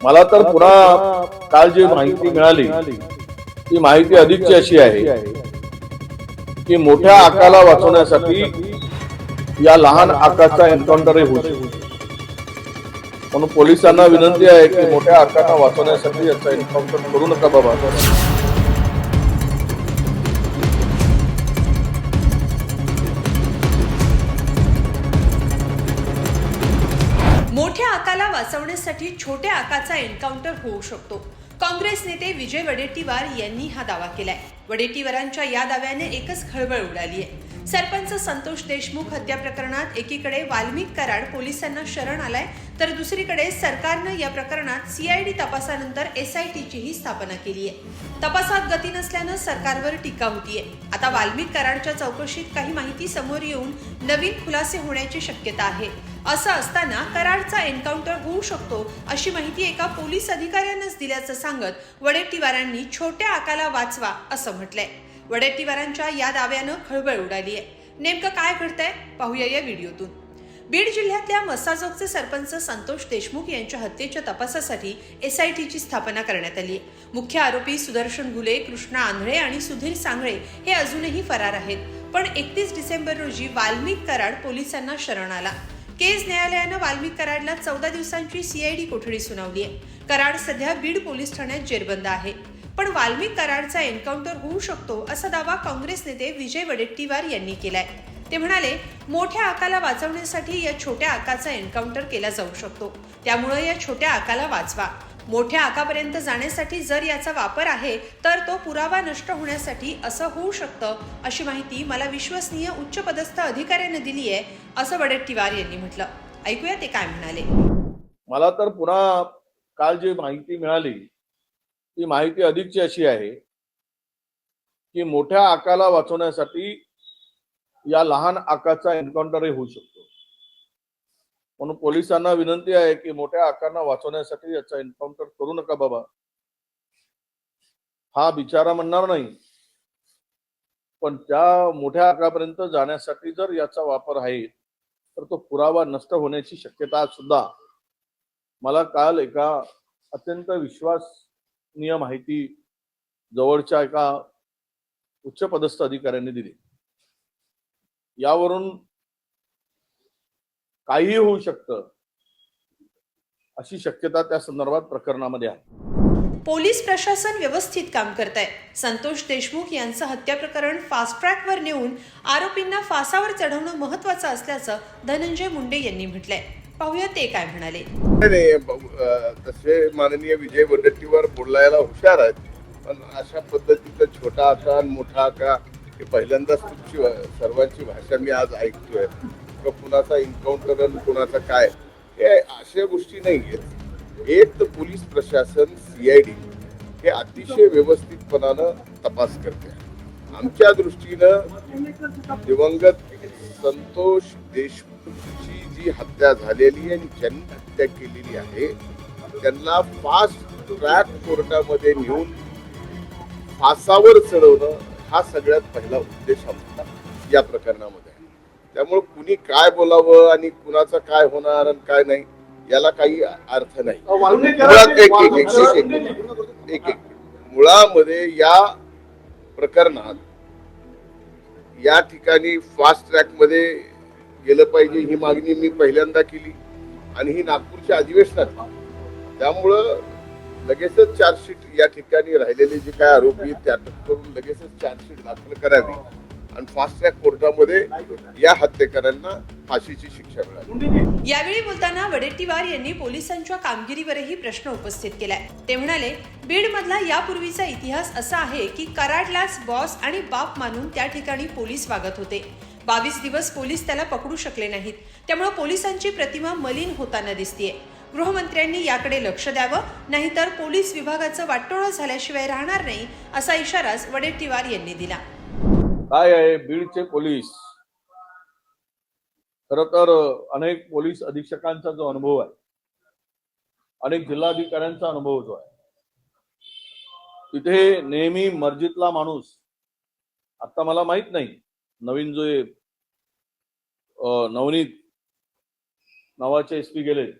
मला तर पुन्हा काल जी माहिती मिळाली ती माहिती अधिकची अशी आहे की मोठ्या आकाला वाचवण्यासाठी या लहान आकाचा एन्काउंटर होऊ शकतो म्हणून पोलिसांना विनंती आहे की मोठ्या आकांना वाचवण्यासाठी याचा एन्काउंटर करू नका बाबा. वाचवण्यासाठी छोट्या आकाचा एन्काउंटर होऊ शकतो. काँग्रेस नेते विजय वडेट्टीवार यांनी हा दावा केलाय. वडेट्टीवारांच्या या दाव्याने एकच खळबळ उडाली आहे. सरपंच संतोष देशमुख हत्या प्रकरणात एकीकडे वाल्मिक कराड पोलिसांना शरण आलाय तर दुसरीकडे सरकारनं या प्रकरणात सीआयडी तपासानंतर एसआयटीचीही स्थापना केली आहे तपासात गती नसल्यानं सरकारवर टीका होतीये. आता वाल्मिक कराडच्या चौकशीत काही माहिती समोर येऊन नवीन खुलासे होण्याची शक्यता आहे. असं असताना कराडचा एन्काउंटर होऊ शकतो अशी माहिती एका पोलीस अधिकाऱ्यानंच दिल्याचं सांगत वडेट्टीवारांनी छोट्या आकाला वाचवा असं म्हटलंय. वडेट्टीवारांच्या या दाव्यानं खळबळ उडाली आहे. नेमकं काय घडतंय? पाहूया या व्हिडिओतून. बीड जिल्ह्यातल्या मसाजोगचे सरपंच संतोष देशमुख यांच्या हत्येच्या तपासासाठी एसआयटीची स्थापना करण्यात आली आहे. मुख्य आरोपी सुदर्शन घुले कृष्णा आंधळे आणि सुधीर सांगळे हे अजूनही फरार आहेत. पण एकतीस डिसेंबर रोजी वाल्मिक कराड पोलिसांना शरण आला. केज न्यायालयानं वाल्मिक कराडला चौदा दिवसांची सीआयडी कोठडी सुनावली आहे. कराड सध्या बीड पोलीस ठाण्यात जेरबंद आहे. पण वाल्मिक कराडचा एन्काउंटर होऊ शकतो असा दावा काँग्रेस नेते विजय वडेट्टीवार यांनी केलाय. ते म्हणाले मोठ्या आकाला वाचवण्यासाठी या छोट्या आकाचा एन्काउंटर केला जाऊ शकतो. त्यामुळे या छोट्या आकाला वाचवा. मोठ्या आकापर्यंत जाण्यासाठी जर याचा वापर आहे तर तो पुरावा नष्ट होण्यासाठी असं होऊ शकतं अशी माहिती मला विश्वसनीय उच्चपदस्थ अधिकाऱ्यानं दिली आहे असं वडेट्टीवार यांनी म्हटलं. ऐकूया ते काय म्हणाले. मला तर पुन्हा काल जी माहिती मिळाली ती माहिती अधिकची अशी आहे की मोठ्या आकाला वाचवण्यासाठी या लहान आकाचा एन्काउंटरही होऊ शकतो. म्हणून पोलिसांना विनंती आहे की मोठ्या आकांना वाचवण्यासाठी याचा एन्काउंटर करू नका बाबा. हा बिचारा म्हणणार नाही. पण त्या मोठ्या आकापर्यंत जाण्यासाठी जर याचा वापर आहे तर तो पुरावा नष्ट होण्याची शक्यता सुद्धा. मला काल एका अत्यंत विश्वास नियम माहिती जवळच्या एका उच्चपदस्थ अधिकाऱ्यांनी दिली. यावरून काहीही होऊ शकतं अशी शक्यता त्या संदर्भात प्रकरणामध्ये आहे. पोलीस प्रशासन व्यवस्थित काम करत आहे संतोष देशमुख यांचं हत्या प्रकरण फास्ट ट्रॅकवर नेऊन आरोपींना फासावर चढवणं महत्वाचं असल्याचं धनंजय मुंडे यांनी म्हटलंय. पाहूया ते काय म्हणाले. नाही, तसे माननीय विजय वडेट्टीवार बोलायला हुशार आहेत पण अशा पद्धतीचा छोटा असा आणि मोठा आका हे पहिल्यांदाच तुमची सर्वांची भाषा मी आज ऐकतोय. किंवा कुणाचा एन्काउंटर आणि कुणाचा काय हे अशा गोष्टी नाही आहेत एक तर पोलीस प्रशासन सीआयडी हे अतिशय व्यवस्थितपणानं तपास करते. आमच्या दृष्टीनं दिवंगत संतोष देशमुखची जी हत्या झालेली आणि ज्यांनी हत्या केलेली आहे त्यांना फास्ट ट्रॅक कोर्टामध्ये नेऊन फासावर चढवणं हा सगळ्यात पहिला उद्देश आमचा या प्रकरणामध्ये आहे. त्यामुळे कुणी काय बोलावं आणि कुणाचं काय होणार आणि काय नाही याला काही अर्थ नाही. मुळात एक एक. मुळामध्ये या प्रकरणात या ठिकाणी फास्ट ट्रॅकमध्ये गेलं पाहिजे ही मागणी मी पहिल्यांदा केली. आणि ही नागपूरच्या अधिवेशनात त्यामुळं लगेचच चार्जशीट या ठिकाणी राहिलेले जे काय आरोपी आहेत अटक करून लगेचच चार्जशीट दाखल करावी. आणि फास्ट ट्रॅक कोर्टामध्ये या हत्येकरांना फाशीची शिक्षा मिळावी यावेळी बोलताना वडेट्टीवार यांनी पोलिसांच्या कामगिरीवरही प्रश्न उपस्थित केलाय. ते म्हणाले बीड मधला यापूर्वीचा इतिहास असा आहे की कराडलाच बॉस आणि बाप मानून त्या ठिकाणी पोलीस वागत होते. बावीस दिवस पोलीस त्याला पकडू शकले नाहीत. त्यामुळे पोलिसांची प्रतिमा मलिन होताना दिसतीये. गृहमंत्र्यांनी याकडे लक्ष द्यावं नाहीतर पोलीस विभागाचं वाटोळं झाल्याशिवाय राहणार नाही असा इशाराच वडेट्टीवार यांनी दिला. काय आहे? बीडचे पोलीस खर तर अनेक पोलीस अधीक्षकांचा जो अनुभव आहे अनेक जिल्हाधिकाऱ्यांचा अनुभव जो आहे तिथे नेहमी मर्जीतला माणूस आता मला माहीत नाही नवीन जो हे, नवनीत नावाचे एस पी गेले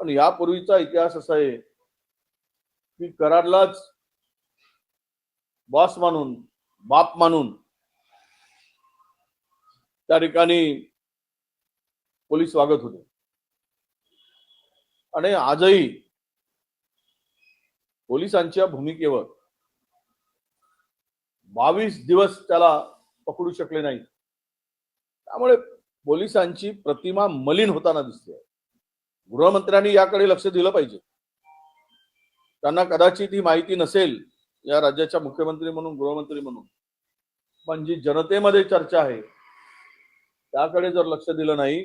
पण यापूर्वीचा इतिहास असा आहे की कराडलाच बॉस मानून बाप मानून त्या ठिकाणी पोलीस वागत होते. आणि आजही पोलिसांच्या भूमिकेवर बावीस दिवस त्याला पकडू शकले नाही. त्यामुळे पोलिसांची प्रतिमा मलिन होताना दिसते. गृहमंत्र्यांनी याकडे लक्ष दिलं पाहिजे. त्यांना कदाचित ही माहिती नसेल या राज्याच्या मुख्यमंत्री म्हणून गृहमंत्री म्हणून. पण जी जनतेमध्ये चर्चा आहे त्याकडे जर लक्ष दिलं नाही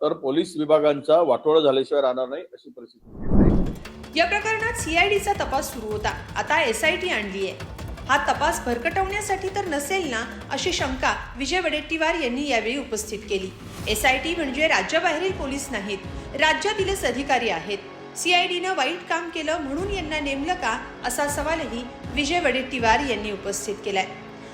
तर पोलीस विभागांचा वाटोळा झाल्याशिवाय राहणार नाही अशी परिस्थिती या प्रकरणात सीआयडीचा तपास सुरू होता. आता एसआयटी आणली आहे हा तपास भरकटवण्यासाठी तर नसेल ना अशी शंका विजय वडेट्टीवार यांनी यावेळी उपस्थित केली. एसआयटी म्हणजे राज्याबाहेरील पोलीस नाहीत राज्यातीलच अधिकारी आहेत. सीआयडीनं वाईट काम केलं म्हणून यांना नेमलं का असा सवालही विजय वडेट्टीवार यांनी उपस्थित केलाय.